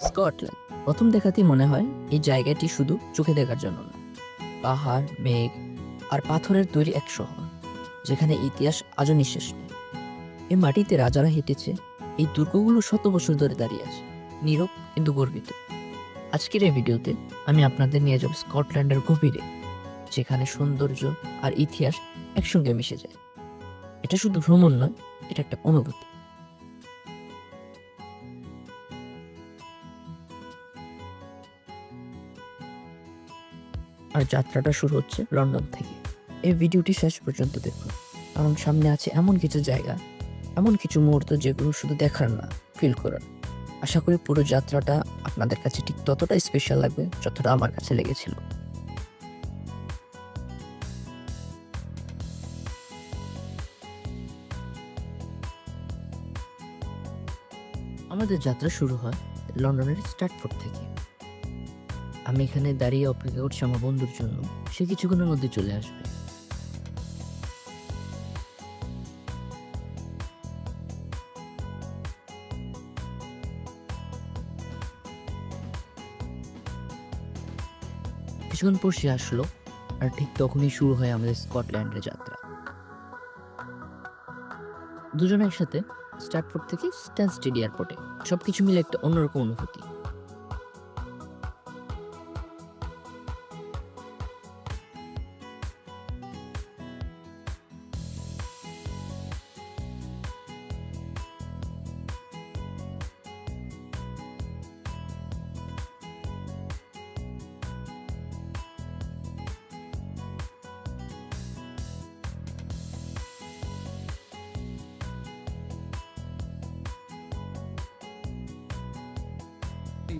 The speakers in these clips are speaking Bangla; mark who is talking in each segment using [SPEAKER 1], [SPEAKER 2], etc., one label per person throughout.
[SPEAKER 1] স্কটল্যান্ড। প্রথম দেখাতেই মনে হয় এই জায়গাটি শুধু চোখে দেখার জন্য না। পাহাড়, মেঘ আর পাথরের তৈরি এক শহর, যেখানে ইতিহাস আজও নিঃশেষ নেই। এই মাটিতে রাজারা হেঁটেছে, এই দুর্গগুলো শত বছর ধরে দাঁড়িয়ে আছে, নীরব কিন্তু গর্বিত। আজকের এই ভিডিওতে আমি আপনাদের নিয়ে যাব স্কটল্যান্ডের গভীরে, যেখানে সৌন্দর্য আর ইতিহাস একসঙ্গে মিশে যায়। এটা শুধু ভ্রমণ নয়, এটা একটা অনুভূতি। আর যাত্রাটা শুরু হচ্ছে লন্ডন থেকে। এই ভিডিওটি শেষ পর্যন্ত দেখুন, কারণ সামনে আছে এমন কিছু জায়গা, এমন কিছু মুহূর্ত যেগুলো শুধু দেখার না ফিল করার। আশা করি পুরো যাত্রাটা আপনাদের কাছে ঠিক ততটাই স্পেশাল লাগবে যতটা আমার কাছে লেগেছিল। আমাদের যাত্রা শুরু হয় লন্ডনের স্টার্টফোর্ড থেকে। আমি এখানে দাঁড়িয়ে অপেক্ষা করছি আমার বন্ধুর জন্য। সে কিছুক্ষণের মধ্যে চলে আসবে। কিছুক্ষণ পর সে আসলো, আর ঠিক তখনই শুরু হয় আমাদের স্কটল্যান্ডের যাত্রা। দুজন একসাথে স্টার্টফোর্ড থেকে স্ট্যান্সটেড এয়ারপোর্টে সবকিছু মিলে একটা অন্যরকম অনুভূতি।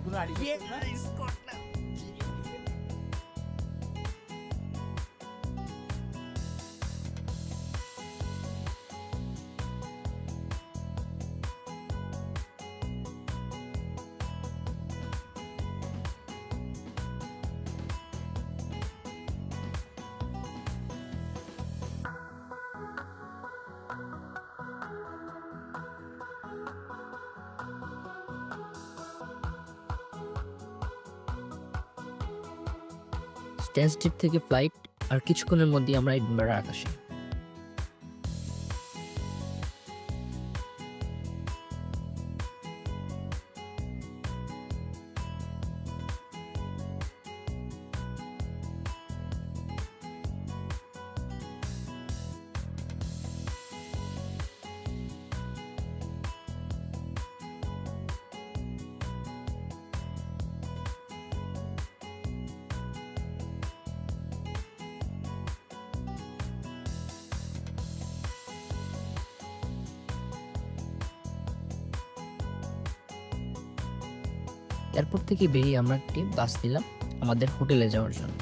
[SPEAKER 1] Bunu halledeceğiz. Yes. স্ট্যান্সটিপ থেকে ফ্লাইট আর কিছুক্ষণের মধ্যেই আমরা এডিনবারা আকাশে। এয়ারপোর্ট থেকে বেরিয়ে আমরা একটি বাস নিলাম আমাদের হোটেলে যাওয়ার জন্য।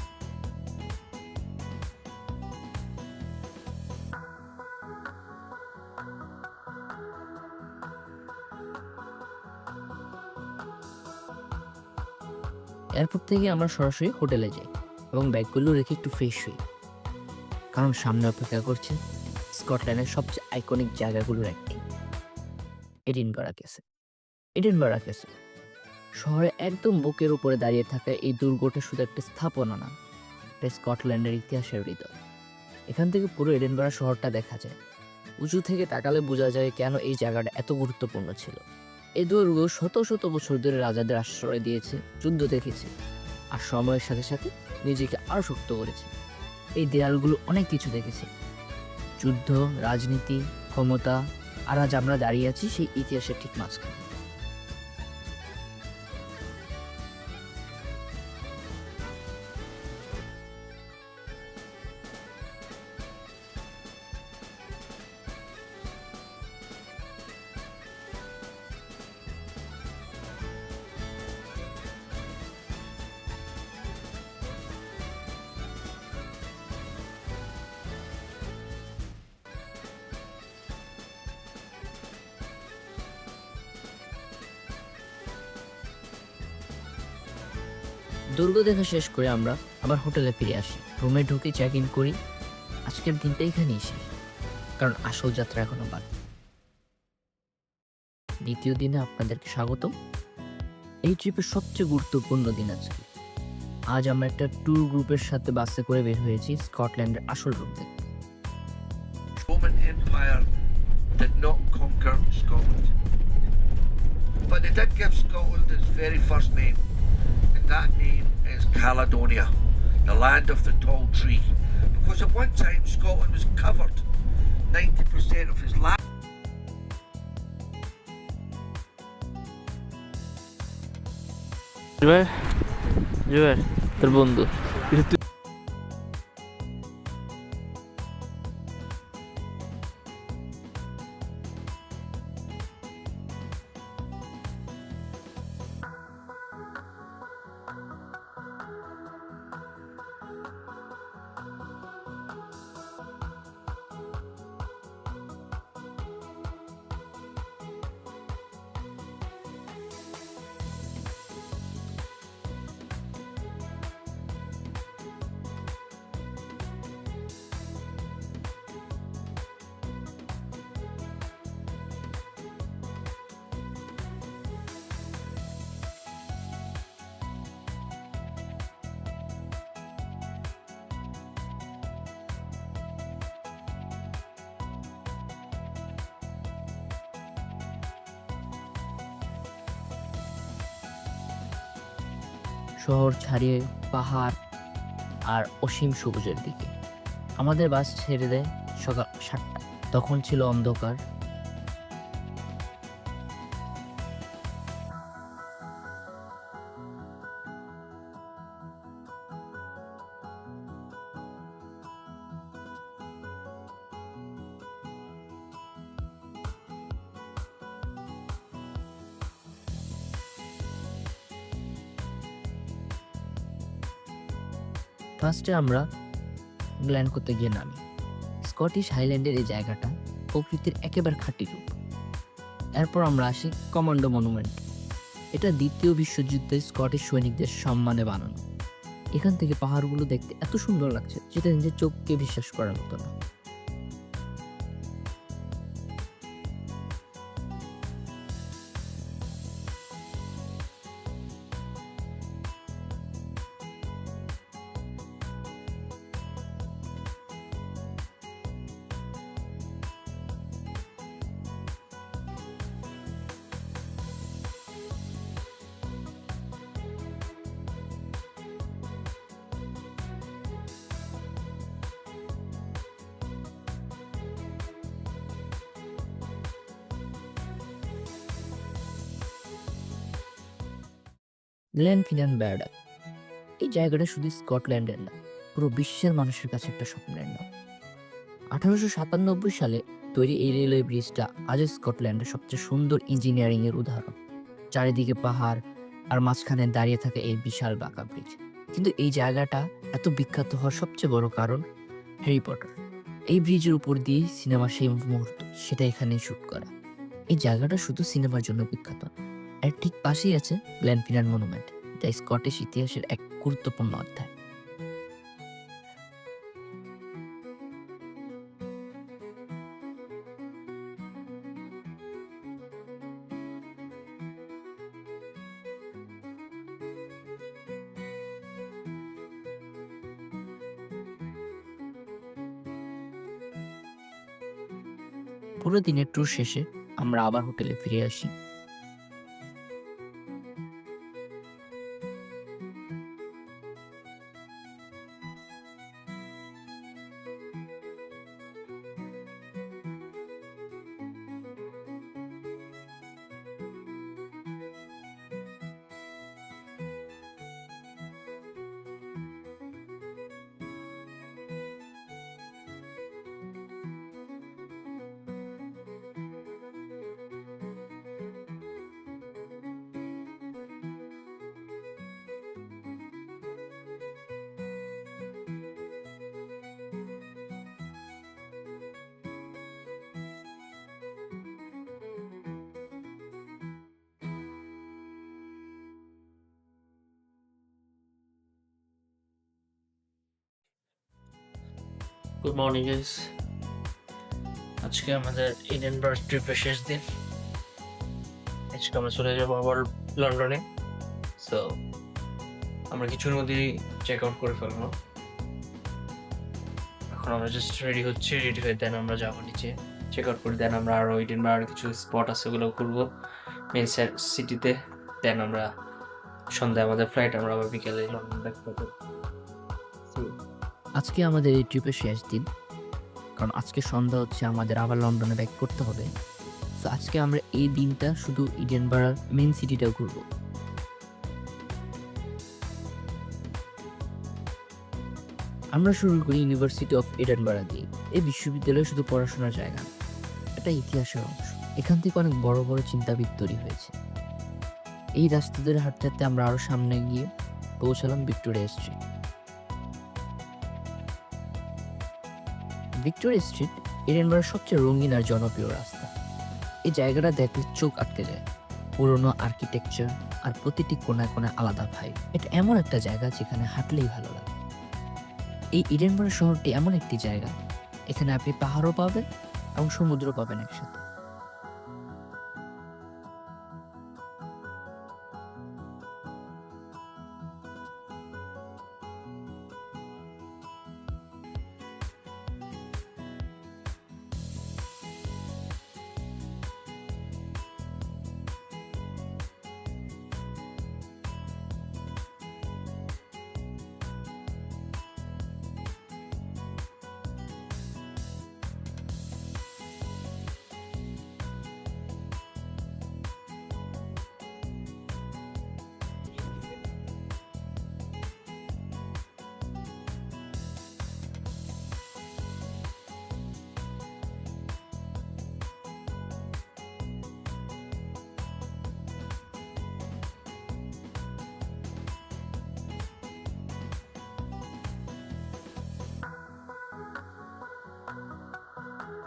[SPEAKER 1] এয়ারপোর্ট থেকে আমরা সরাসরি হোটেলে যাই এবং ব্যাগগুলো রেখে একটু ফ্রেশ হই। কারণ সামনে অপেক্ষা করছে স্কটল্যান্ডের সবচেয়ে আইকনিক জায়গাগুলোর একটি। এডিনবারা কেসে এডিনবারা কেসে শহরে একদম বুকের উপরে দাঁড়িয়ে থাকা এই দুর্গটা শুধু একটা স্থাপনা না, এটা স্কটল্যান্ডের ইতিহাসের হৃদয়। এখান থেকে পুরো এডেনবারা শহরটা দেখা যায়। উঁচু থেকে তাকালে বোঝা যায় কেন এই জায়গাটা এত গুরুত্বপূর্ণ ছিল। এই দুর্গ শত শত বছর ধরে রাজাদের আশ্রয় দিয়েছে, যুদ্ধ দেখেছে, আর সময়ের সাথে সাথে নিজেকে আরও শক্ত করেছে। এই দেয়ালগুলো অনেক কিছু দেখেছে। যুদ্ধ, রাজনীতি, ক্ষমতা, আর আজ আমরা দাঁড়িয়ে আছি সেই ইতিহাসের ঠিক মাঝখানে। দুর্গ দেখা শেষ করে আমরা আবার হোটেলে ফিরে আসি। রুমে ঢুকে চেক ইন করি। আজকের দিনটা এখানেই শেষ। কারণ আসল যাত্রা এখনও বাকি। দ্বিতীয় দিনে আপনাদেরকে স্বাগতম। এই ট্রিপের সবচেয়ে গুরুত্বপূর্ণ দিন আজকে। আজ আমরা একটা ট্যুর গ্রুপের সাথে বাসে করে বের হয়েছি স্কটল্যান্ডের আসল রূপ দেখতে.
[SPEAKER 2] But did give Scotland its very first name, and that name is Caledonia, the land of the tall tree. Because at one time Scotland was covered 90% of its land.
[SPEAKER 3] জুবাই জুবাই তোর বন্ধু
[SPEAKER 1] শহর ছাড়িয়ে পাহাড় আর অসীম সবুজের দিকে। আমাদের বাস ছেড়ে দেয় সকাল সাতটা। তখন ছিল অন্ধকার। ফার্স্টে আমরা গ্ল্যান্ড করতে গিয়ে নামি। স্কটিশ হাইল্যান্ডের এই জায়গাটা প্রকৃতির একেবারে খাঁটি রূপ। এরপর আমরা আসি কমান্ডো মনুমেন্ট এটা দ্বিতীয় বিশ্বযুদ্ধে স্কটিশ সৈনিকদের সম্মানে বানানো। এখান থেকে পাহাড়গুলো দেখতে এত সুন্দর লাগছে, যেটা নিজের চোখকে বিশ্বাস করার মতো না। গ্ল্যান ফিনান ব্যারডা এই জায়গাটা শুধু স্কটল্যান্ডের না, পুরো বিশ্বের মানুষের কাছে একটা স্বপ্নের নাম। আঠারোশো সাতানব্বই সালে তৈরি এই রেলওয়ে ব্রিজটা আজও স্কটল্যান্ডের সবচেয়ে সুন্দর ইঞ্জিনিয়ারিং এর উদাহরণ। চারিদিকে পাহাড় আর মাঝখানে দাঁড়িয়ে থাকে এই বিশাল বাঁকা ব্রিজ। কিন্তু এই জায়গাটা এত বিখ্যাত হওয়ার সবচেয়ে বড় কারণ হ্যারি পটার। এই ব্রিজের উপর দিয়ে সিনেমা সেই মুহূর্ত, সেটা এখানেই শ্যুট করা। এই জায়গাটা শুধু সিনেমার জন্য বিখ্যাত এর ঠিক পাশেই আছে গ্ল্যানফিনার মনুমেন্ট, যা স্কটিশ ইতিহাসের এক গুরুত্বপূর্ণ অধ্যায়। পুরো দিনের ট্যুর শেষে আমরা আবার হোটেলে ফিরে আসি।
[SPEAKER 3] গুড মর্নিং গাইস আজকে আমাদের ইডেনবার্গ ট্রিপের শেষ দিন। আজকে আমরা চলে যাব আবার লন্ডনে সো আমরা কিছুর মধ্যেই চেক আউট করে ফেলব। এখন আমরা জাস্ট রেডি হচ্ছি রেডি হয়ে দেন আমরা যাব নিচে। চেক আউট করে দেন আমরা আরও ইডেনবার আরও কিছু স্পট আছে ওগুলো ঘুরবো। মেন সিটিতে দেন আমরা সন্ধ্যায় আমাদের ফ্লাইট আমরা আবার বিকেলে লন্ডন ব্যাক করব।
[SPEAKER 1] আজকে আমাদের এই ট্রিপের শেষ দিন। কারণ আজকে সন্ধ্যা হচ্ছে আমাদের আবার লন্ডনে ব্যাক করতে হবে। তো আজকে আমরা এই দিনটা শুধু ইডেনবারার মেন সিটিটা ঘুরবো। আমরা শুরু করি ইউনিভার্সিটি অফ এডেনবারা দিয়ে। এই বিশ্ববিদ্যালয় শুধু পড়াশোনার জায়গা এটা ইতিহাসের অংশ। এখান থেকে অনেক বড় বড় চিন্তাবিদ তৈরি হয়েছে। এই রাস্তা ধরে হাঁটতে হাঁটতে আমরা আরও সামনে গিয়ে পৌঁছালাম Victoria street Victoria street Edinburgh সবচেয়ে রঙিন আর জনপ্রিয় রাস্তা। এই জায়গাটা দেখলে চোখ আটকে যায়। পুরনো আর্কিটেকচার আর প্রতিটি কোনায় কোনায় আলাদা ভাই এটা এমন একটা জায়গা যেখানে হাঁটলেই ভালো লাগে। এই ইডেনবরা শহরটি এমন একটি জায়গা, এখানে আপনি পাহাড়ও পাবেন এবং সমুদ্র পাবেন একসাথে।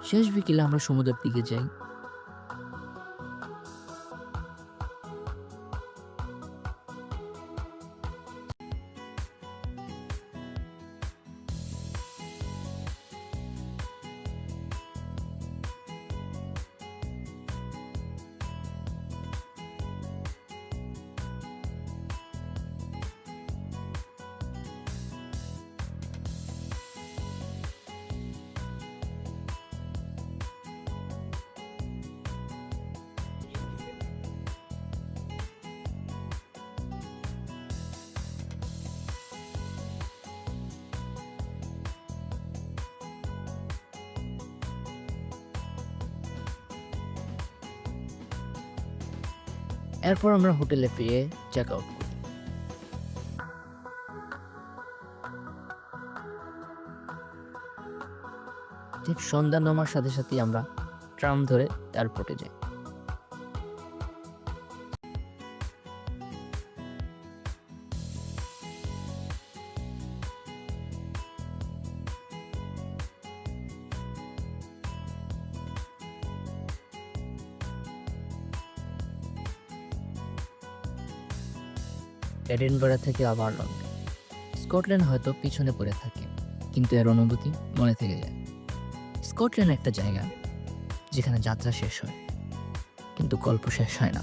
[SPEAKER 1] শেষ বিকেলে আমরা সমুদ্রের দিকে যাই। এরপর আমরা হোটেলে ফিরে চেক আউট করি। ঠিক সন্ধ্যা নামার সাথে সাথেই আমরা ট্রাম ধরে এয়ারপোর্টে যাই। এডেনবরা থেকে আবার লন্ডন স্কটল্যান্ড হয়তো পিছনে পড়ে থাকে, কিন্তু এর অনুভূতি মনে থেকে যায়। স্কটল্যান্ড একটা জায়গা, যেখানে যাত্রা শেষ হয়, কিন্তু গল্প শেষ হয় না।